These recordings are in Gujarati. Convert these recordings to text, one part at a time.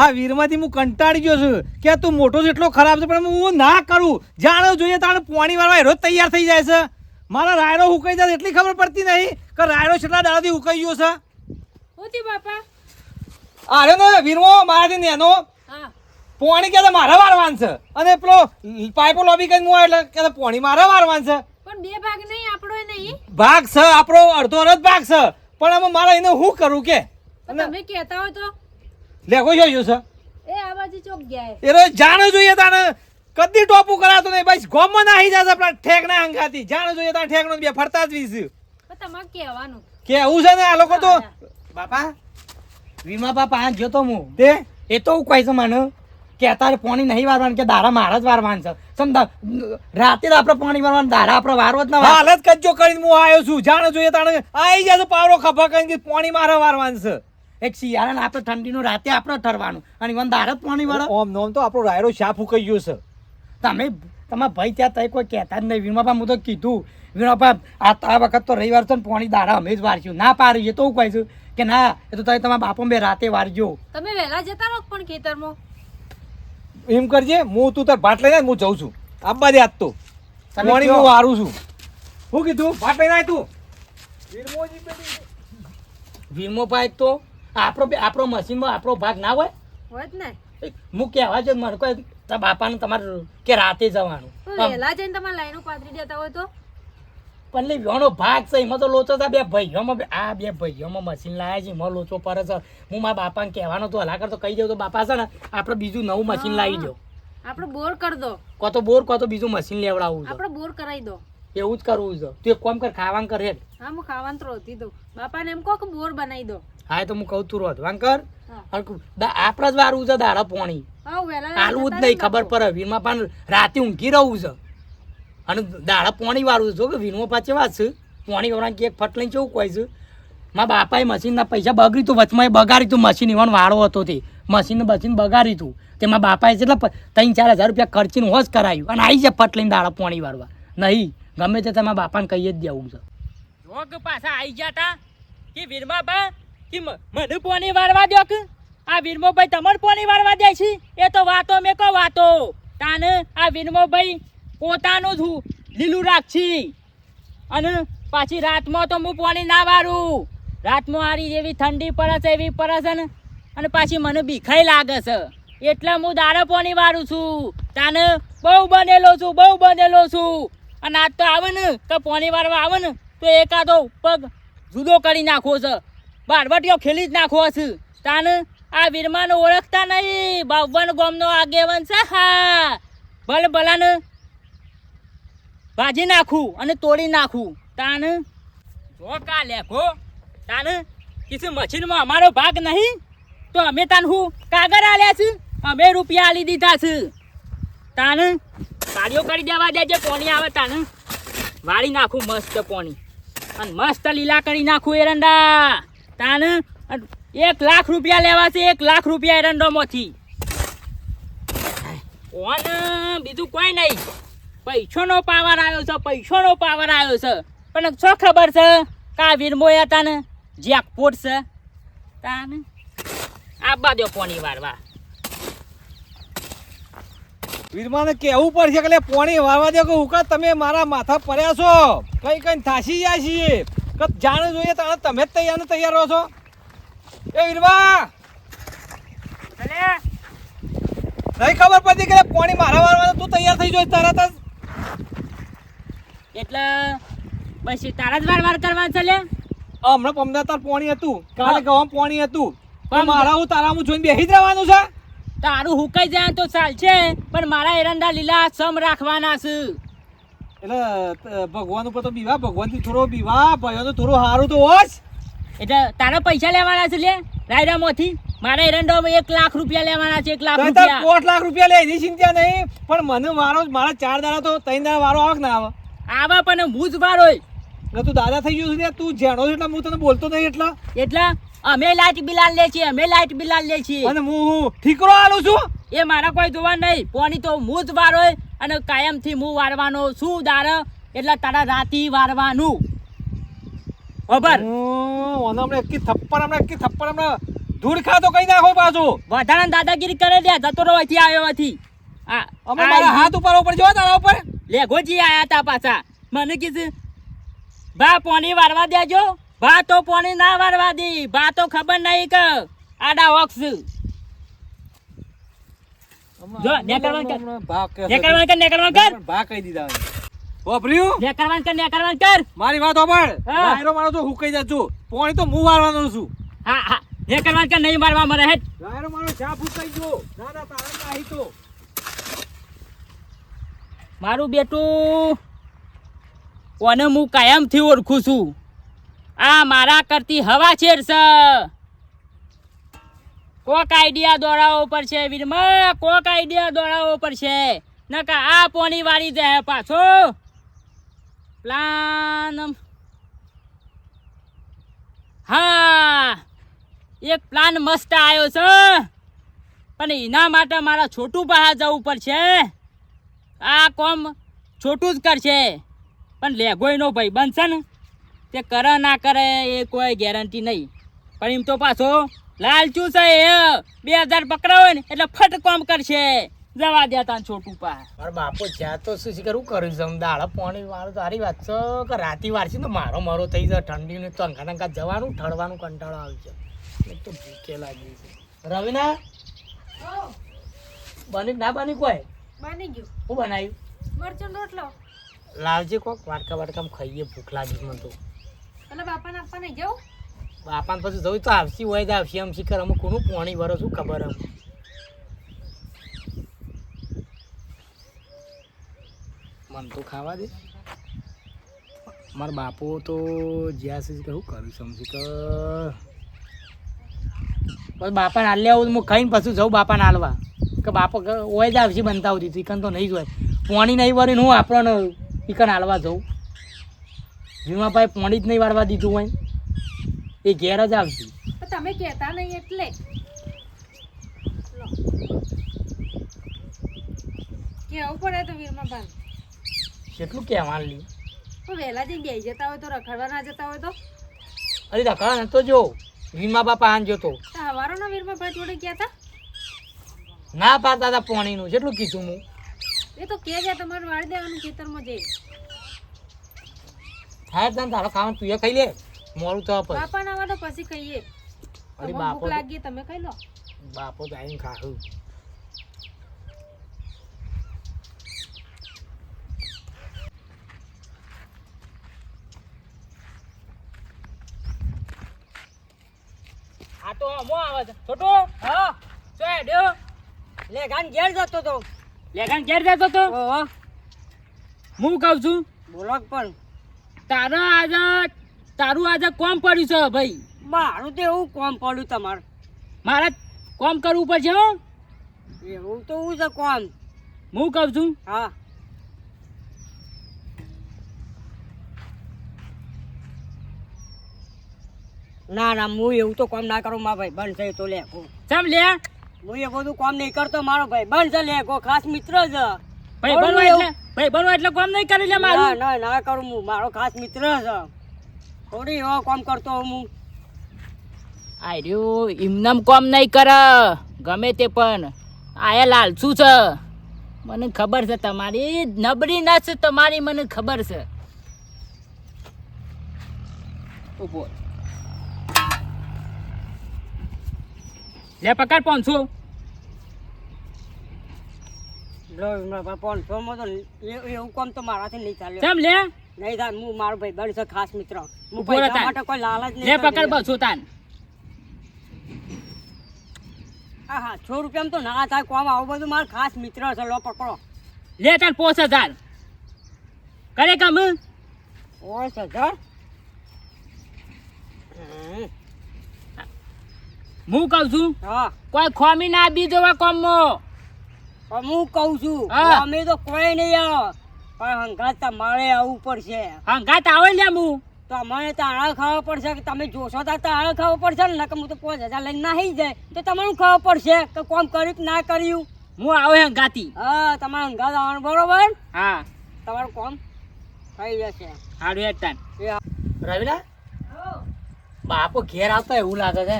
આ વીરમાંથી હું કંટાળી ગયો છું કે તું મોટો જેટલો ખરાબ છે પણ હું ના કરું. જાણે જોઈએ તાણે પાણી વાળવા એરો તૈયાર થઈ જાય છે. મારા રાયડો ઉકાઈ જાય એટલી ખબર પડતી નહીં કે રાયડો છેલ્લા દાડાથી ઉકાઈ ગયો છે. હોતી બાપા. અરે ને વીરમો મારાથી નેનો. હા. પોણી કે મારા વારવાન છે. અને પેલો પાઇપો લોબી કરીને હું એટલે કે પોણી મારા વારવાન છે. પણ બે ભાગ નહીં આપણો નહીં. ભાગ છે આપણો અડધો અડધ ભાગ છે. પણ આમાં મારે એને શું કરું કે? તમે કહેતા હોય તો લેખો જોયું છે? એ આ ચોક ગયા એ. રોજ જાણે જોઈએ તાને કદી ટોપુ કરાતો નહીં. બસ ગોમમાં નાહી જશે આપણા ઠેક ના અંગાતી જાણે જોઈએ તાને ઠેક નો બે ફરતા જ વીસ પણ તમારે કહેવાનું. કે એવું છે ને આ લોકો તો? બાપા વીમા બાપા આ જોતો હું. તે? એ તો હું કહી છું મને કે અત્યારે પાણી નહીં વારવાનું કે દારા મારા જ વારવાનું છે. સમજા રાતે આપણે પાણી વારવાનું દારા આપણે વારવો જ ના વાર જ કજ્જો કરીને હું આવ્યો છું. જાણે જોઈએ તાણે. આવી જશે પાવરો ખભા કરીને પાણી પોણી મારા વારવાનું છે. એક શિયાળા આપણે ઠંડીનું રાતે આપણે ઠરવાનું. અને વન દાડા પાણી વાળો. ઓમ નોમ તો આપણો રાયરો શાફ ઉકાઈ ગયો છે? તમે તમારા ભાઈ ત્યાં તઈ કોઈ કહેતા જ નહીં. વિનોબા હું તો કીધું. વિનોબા આ આ વખત તો રવિવાર છે ને પોણી દાડા અમે જ વારશું. ના પાડી એ તો હું કહું છું કે ના એ તો તમે તમારા બાપો બે રાતે વારજો. તમે વહેલા જતા રહો પણ ખેતરમાં? એમ કરજે હું તું તાર ભાટ લઈને હું જઉં છું. આબા દે આજ તો. તમે પોણી હું વારું છું. શું કીધું? ભાટ લઈને તું. વીરમોજી પેલી- વીમોપા એક તો આપણો આપણો મશીનમાં આપણો ભાગ ના હોય? હોય જ ને હું કહેવા જ મને કોઈ તારા બાપાને તમારે કે રાતે જવાનું. વહેલા જઈને તમારે લાઈનો પાથરી દેતા હોય તો? પણ લે વ્યોનો ભાગ છે એમાં તો લોચો હતા બે ભાઈઓમાં આ બે ભાઈઓમાં મશીન લાયા છે એમાં લોચો પર છે. હું મારા બાપાને કહેવાનો તો હલા કરતો કહી દઉં તો બાપા છે ને આપણે બીજું નવું મશીન લાવી દો. આપણે બોર કરી દો. કો તો બોર કો તો બીજું મશીન લેવડાવું આપણે બોર કરાવી દો. એવું જ કરવું છે. તું એક કોમ કર ખાવાનું કરે હા હું ખાવાનું તો રોતી દઉં. બાપાને એમ કહો કે બોર બનાવી દો. હા એ તો હું કહું તું રોધવાન કર. હા. અને કુ- દા- આપણે જ વારું છે દાડા પોણી. હા જ નહીં ખબર પડે વીરમાં પણ રાતે ઊંઘી રહું છે. અને દાડા પોણી વાળું છે જો કે વીરમાં પાછે વાત છે. પોણી વાળા એક ફટ લઈને કેવું કહે છે? મારા બાપાએ મશીનના પૈસા બગડી તું વચમાં એ બગાડી તું મશીન ઈવન વાળો હતો તે. મશીન મશીન બગાડી તું. તે મારા બાપાએ કેટલા ત્રણ ચાર હજાર રૂપિયા ખર્ચીને હોશ કરાયું અને આવી જાય ફટ લઈને દાડા પોણી વાળવા. નહીં ગમે તે તમારા બાપાને કહી જ દેવું છે. પાછા આવી ગયા તા કે વીરમાં બા કે મને પોની વારવા દો કે? આ વીરમો ભાઈ તમારે પોની વારવા દે છે? એ તો વાતો મેં કહો વાતો. તાને આ વીરમો ભાઈ પોતાનું જ લીલું રાખશી. અને પાછી રાતમાં તો હું પોણી ના વારું. રાતમાં આરી જેવી ઠંડી પડે છે, એવી પડે છે ને. અને પાછી મને બીખાઈ લાગે છે. એટલે હું દાડે પોણી વારું છું. તાને બહુ બનેલો છું, બહુ બનેલો છું. અને આજ તો આવે ને તો પોણી વારવા આવે ને, તો એકાદો પગ જુદો કરી નાખો છે. બારવટીઓ ખેલી જ નાખવો છે તાને આ વીરમાન ઓળખતા નહીં. બાવન ગોમનો આગેવન છે. હા. ભલ ભલાને ભાજી નાખું અને તોડી નાખું. તાને જો કા લેખો. તાને કિસી મશીનમાં અમારો ભાગ નહીં? તો અમે તાન હું કાગળ આલ્યા છે? અમે રૂપિયા આલી દીધા છે. તાને કાર્યો કરી દેવા દેજે પોણી આવે તાને. વાળી નાખું મસ્ત પોણી. અને મસ્ત લીલા કરી નાખું એરંડા. તાને એક લાખ રૂપિયા લેવા છે, એક લાખ રૂપિયા એરંડોમાંથી. ઓન, બીજું કોઈ નહીં. પૈસોનો પાવર આવ્યો છે, પૈસોનો પાવર આવ્યો છે. પણ શું ખબર છે કા વીરમોયા તાને જેકપોટ છે? તાને આબા દો પોણી વારવા. વીરમાને કેવું પડશે કે પોણી વારવા દે કે હુકા તમે મારા માથા પડ્યા છો? કઈ કઈ થાસી જાય છીએ કે જાણે જોઈએ તાણે તમે જ તૈયાર ને તૈયાર રહો છો. એ વીરવા! નહીં ખબર પડતી કે પોણી મારા વારવાનું તું તૈયાર થઈ જોઈશ તરત જ એટલે પછી તારા જ વાર વાર કરવા છે લે હમણાં પમદા તાર પોણી હતું. કાલે ગવામ પોણી હતું. પણ મારા હું તારા હું જોઈને બેસી જ રહેવાનું છે? તારું હુકાઈ જાય તો ચાલશે પણ મારા એરંડા લીલા સમ રાખવાના છે. એટલે ભગવાન ઉપર તો બીવા ભગવાનથી થોડો બીવા તો થોડું સારું તો હોશ. એટલે તારા પૈસા લેવાના છે લે રાયડામાંથી મારા એરંડો એક લાખ રૂપિયા લેવાના છે એક લાખ રૂપિયા. કોટ લાખ રૂપિયા લે એની ચિંતા નહીં. પણ મને વારો મારા ચાર દાડા તો ત્રણ દાડા વારો આવે ના આવે. આવા પણ હું જ વાર હોય. એટલે તું દાદા થઈ ગયો છે તું જેણો છે એટલે હું તને બોલતો નહીં એટલા. એટલે અમે લાઈટ બિલાલ લે છીએ અમે લાઈટ બિલાલ લે છીએ અને હું હું ઠીકરો આલું છું? એ મારા કોઈ જોવા નહીં પોની તો હું જ વાર હોય. અને કાયમથી હું વારવાનો શું દાર એટલે તારા રાતી વારવાનું. ખબર ઓને હમણાં એકી થપ્પડ હમણાં એકી થપ્પડ હમણાં ધૂળ ખાતો કઈ નાખો પાછો. વધારાની દાદાગીરી કરે લે જતો રહો અહીંથી આવ્યો અહીંથી. આ અમે મારા હાથ ઉપર ઉપર જો તારા ઉપર. લેઘોજી આયા તા પાછા. મને કીધું બા પોણી વારવા દેજો. ભા તો પોણી ના વારવા દે. ભા તો ખબર નહીં કે આડા ઓક્સ. જો, નેકળવાનું કર. નેકળવાનું કર ભાગ કહી દીધા કર કર. મારી વાત. મારો તો હુકાઈ જજો પોણી તો હું વારવાનો છું. હા હા. નેકળવાનું કર નહીં મારવા મરે હેઠ રાયરો મારો ચા ફૂકાઈ ગયો. ના ના તારે નાહી તો. મારું બેટું ઓને હું કાયમથી ઓળખું છું. આ મારા કરતી હવા છેડ છે કોક આઈડિયા દોરાવો ઉપર છે વીરમાં કોક આઈડિયા દોરાવો ઉપર છે નકા આ પોની વાળી જાય પાછો. પ્લાન હા. એક પ્લાન મસ્ત આવ્યો છે. પણ એના માટે મારા છોટું બહાર જવું પડશે. આ કોમ છોટું જ કરશે. પણ લેગોયનો ભાઈ બનશે ને, તે કરે ના કરે એ કોઈ ગેરંટી નહીં. પણ એમ તો પાછો લાલચું છે એ. બે હજાર પકડાવે ને એટલે ફટ કોમ કરશે. જવા દે તાન છોટું પા. મારો બાપો જ્યાં તો શું કરું કરું છે? દાળ પાણી વાળું તારી વાત છે કે રાતી વારસી તો મારો મારો થઈ જાય ઠંડી ને તંખા તંખા જવાનું ઠરવાનું કંટાળો આવી છે. એક તો ભૂખે લાગી છે. રવિના? બની ના બની કોઈ? બની ગયું. હું બનાવ્યું? મરચું રોટલો. લાવજે કોક વાટકા વાટકામાં ખાઈએ ભૂખ લાગી મને તો. પેલા બાપાને આપવા નહીં જાઉં? બાપાને પછી જવું તો આવશી, હોય જ આવશે. એમ શીખર અમે કોનું પાણી ભરો, શું ખબર એમ. મન તો ખાવા દે. મારા બાપો તો જ્યાં સુધી શું કરું સમજી કે બસ બાપાને હાલ આવું હું ખાઈને પછી જઉં બાપાને હાલવા. કે બાપા હોય જ આવશે બનતા આવતી ચિકન તો નહીં જ હોય. પોણી નહીં વળીને હું આપણને ચિકન હાલવા જઉં. ભીમાભાઈ પોણી જ નહીં વાળવા દીધું હોય. એ ઘેર જ આવશે. તમે કહેતા નહીં એટલે. કેવું પડે તો વીરમાં ભાન? કેટલું કહેવાનું લી? તો વહેલા જઈને બેસી જતા હોય તો રખડવા ના જતા હોય તો? અરે રખડવા નતો જો. વીમા બાપા આન જોતો તો. હવારોના વીરમા ભાઈ જોડે ગયા હતા ના પાતા હતા પોણીનું. જેટલું કીધું હું. એ તો કે જાય તમારે વાળી દેવાનું ખેતરમાં જઈ હા તને તારો ખાવાનું તું એ ખાઈ લે. મોડું તો પછી બાપાના આવા તો પછી કહીએ અરે બાપો ભૂખ લાગી તમે ખાઈ લો. બાપો તો ખાશું. આ તો મો આવે છે. છોટો? હા? શું હેડ્યો? લેગાન ઘેર જતો તો. લેગાન ઘેર જતો તો? હું કહું છું? બોલો પણ. તારા આજે તારું આજે કોમ પડ્યું છે ભાઈ. મારું તો એવું કોમ પડ્યું તમારે. મારે કોમ કરવું પડશે હો. એવું તો હું છે કોમ? હું કહું છું. હા. ના ના હું એવું તો કોમ ના કરું મારા ભાઈ બંધ છે તો લે ચમ લે? હું એ બધું કોમ નહીં કરતો મારો ભાઈ બંધ છે લે કો ખાસ મિત્ર છે. ભાઈ બનવા એટલે ભાઈ બનવા એટલે કોમ નહીં કરી લે ના મારું ના ના કરું હું મારો ખાસ મિત્ર છે. થોડી એવો કોમ કરતો હું. આર્યું એમનામ કોમ નહીં કરે ગમે તે પણ. આયા લાલચું છે? મને ખબર છે તમારી નબળી ના છે તમારી મને ખબર છે. ઊભો લે પકડ પાંચસો. જો પાંચસો માં તો એવું કોમ તો મારાથી નહીં ચાલે. કેમ લે? નહીં હું મારો ભાઈ છે ખાસ મિત્ર. હું પૈસા માટે કોઈ લાલચ નહીં લે પકડ બસ તાન. હા હા રૂપિયામાં તો ના થાય કોમ આવું બધું મારો ખાસ મિત્ર છે લો પકડો. લે તાન પોસ હજાર. કરે કામ પોસ હજાર? હું કહું છું હા. કોઈ ખોમી ના બી જોવા કોમમાં. હું કહું છું અમે તો કોઈ નહીં આવે. પણ હંગાત તમારે આવવું પડશે. હંગાત આવે ને હું તો અમારે તાળા ખાવા પડશે કે તમે જોશો તો તાળા ખાવા પડશે ને નકર હું તો પાંચ હજાર લઈને નાહી જાય. તો તમારું ખાવા પડશે કે કોમ કર્યું કે ના કર્યું? હું આવે હંગાતી. હા તમારે હંગાત આવવાનું બરોબર? હા. તમારું કોમ થઈ જશે. હાડું તાન. રવિના? બાપો ઘેર આવતો એવું લાગે છે.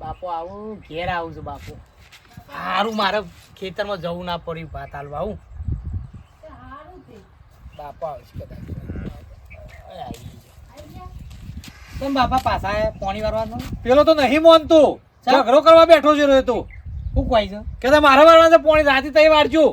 બાપો આવું ઘેર આવું છું બાપુ. સારું મારે ખેતરમાં જવું ના પડ્યું ભાત હાલવા આવું બાપુ આવશે કદાચ. કેમ બાપા પાછા? પોણી વારવાનું? પેલો તો નહીં માનતો. ઝઘડો કરવા બેઠો છે રે તો. શું કહે છે? કે તે મારા વારવાનો પોણી રાતે તઈ વારજો.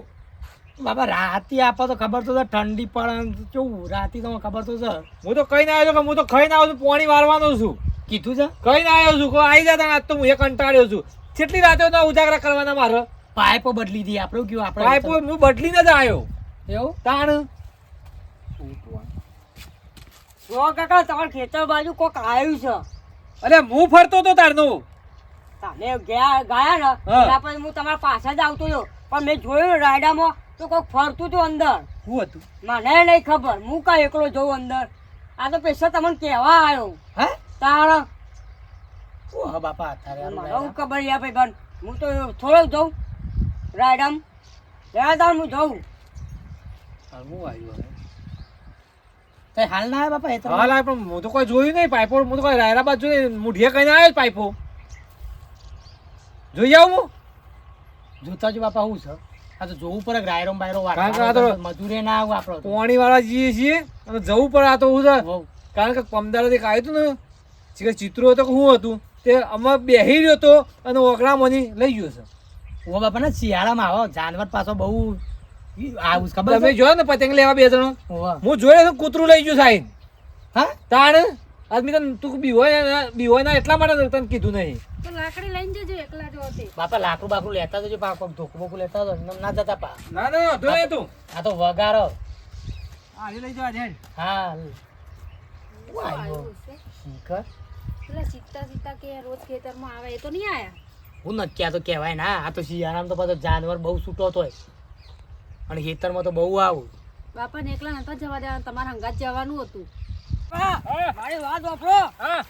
બાપા રાતે આપો તો ખબર તો ઠંડી પડે કેવું? રાતે તો ખબર તો છે. હું તો કઈ ના આવ્યો કે હું તો ખાઈને આવ્યો છું પોણી વારવાનો છું. કીધું છે? કઈ ના આવ્યો છું આવી જતા આજ તો હું એ કંટાળ્યો છું. કેટલી રાતે તો ઉજાગરા કરવાના મારે? પાઇપો બદલી દી આપણે કયું આપણે પાઇપો હું બદલીને જ આવ્યો. એવું? તાણ? જો કાકા તમારા ખેતર બાજુ કોક આવ્યું છે. અરે હું ફરતો તો તારનું. તમે ગયા ગયા ને ત્યાં પછી હું તમારા પાસે જ આવતો હતો પણ મેં જોયું રાયડામાં તો કોક ફરતું હતું અંદર. શું હતું? મને નહીં ખબર. હું કા એકલો જોઉં અંદર. આ તો પૈસા તમને કહેવા આવ્યો હે. તારા. ઓહ બાપા તારે મને હું ખબર યા ભાઈ બન. હું તો થોડો જઉં. રાયડામ. રાયડામ હું જઉં. હું આવ્યો. તે હાલ ના આવ્યા બાપા એ તો? હાલ આ પણ હું તો કોઈ જોયું નહીં. પાઇપો હું તો કોઈ રાયરાબાદ બાજુ જોઈ મુઢિયા કઈને આવ્યો પાઇપો. જોઈ આવું હું? જોતા જો બાપા હું છે. આ તો જોવું પડે રાયરો બાયરો કારણ કે આ તો- મજૂરે ના આવું આપણો પોણી વાળા જઈએ છીએ અને જવું પડે આ તો હું છે કારણ કે પમદારાથી આવ્યું હતું ને ચિત્રો હતો કે શું હતું તે અમે બેહી રહ્યો હતો અને ઓગણામાંની લઈ ગયો છે. ઓ બાપા ને શિયાળામાં આવો જાનવર પાછો બહુ આવું ખબર તમે જોયો ને પતંગ લેવા બે જણો? હું જોયો તો કૂતરું લઈ ગયું સાઈન હા? તાણ? આદમી તને તું બીહોય ના- બીહોય એટલા માટે તને કીધું નહીં. તો લાકડી લઈને જજો એકલા જો બાપા લાકડું બાકડું લેતા જજો પા કોક ધોકું બોકું લેતા જજો ના જતા પા. ના તું. આ તો વગારો આ લઈ જવા હા? શીખર પેલા સીતા સીતા કે રોજ ખેતરમાં આવે એ તો નહીં આયા? હું નક્કી આ તો કહેવાય ના આ તો શિયાળામાં તો પાછો જાનવર બહુ છૂટો હોય અને ખેતરમાં તો બહુ આવું. બાપાને એકલા નતા જવા દેવાનું તમારે હંગાત જવાનું હતું. હા, મારી વાત વાપરો.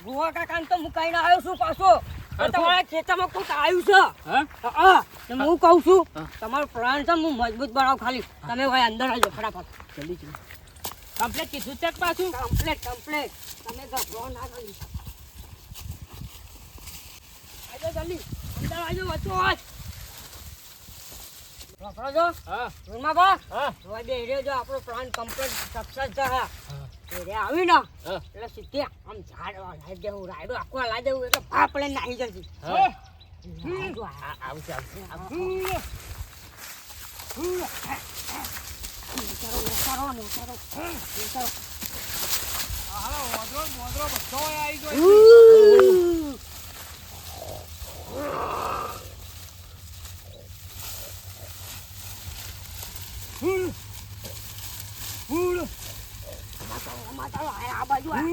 ગુવા કાકા તો હું કઈ આવ્યો છું પાછો. તમારા ખેતરમાં કોઈક આવ્યું છે? હા, હું કહું છું તમારો પ્રાણ છે હું મજબૂત બનાવું ખાલી. તમે ભાઈ અંદર આવજો ફટાફટ. જલ્દી જલ્દી. કમ્પ્લેટ કીધું છે પાછું? Complete complete. તમે ગભરો ના કરી આવજો જલ્દી. અંદર આવજો વચ્ચો વાત વાપરો છો? હા. રૂમમાં બા? હા. હવે બે રહ્યો જો આપણો પ્લાન કમ્પ્લીટ સક્સેસ એ આવી ને. એટલે સીધે આમ ઝાડ લાવી દેવું રાયડો આખો લાવી દેવું એટલે પાપ લઈને નાહી જશે. હા. રાયડો આ- આવશે આવશે નેતારો, નેતારો, નેતારો, નેતારો. ઉહ. માતારો, માતારો, આ આ બાજુ આ.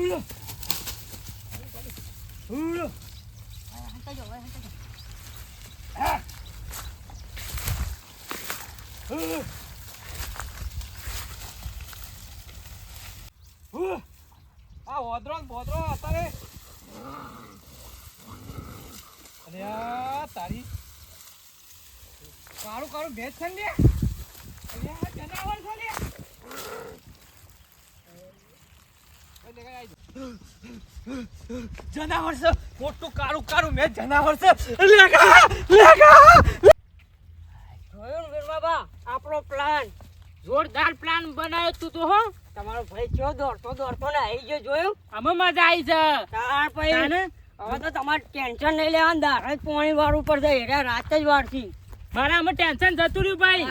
આ હંતાઈ જાઓ, હવે હંતાઈ જાઓ. આ ઓદરો ને બોદરો અત્યારે અરે આ તારી કાળું કાળું ભેજ છે લે અરે આ જનાવર છે લે ઓય દેખાય આઈ જો. જનાવર છે. મોટું કાળું કાળું મેં જનાવર છે. લેગા લેગા. જોયું વીર બાબા આપણો પ્લાન જોરદાર પ્લાન બનાવ્યો તું તો હો. તમારો ભાઈ ચો દોડતો દોડતો ને આવી ગયો જોયું? અમે મજા આવી છે. તાર પછી હવે તો તમારે ટેન્શન નહીં લેવાનું. દાર જ પોણી વાર ઉપર છે એટલે રાત જ વારથી. મારા અમે ટેન્શન જતું રહ્યું ભાઈ.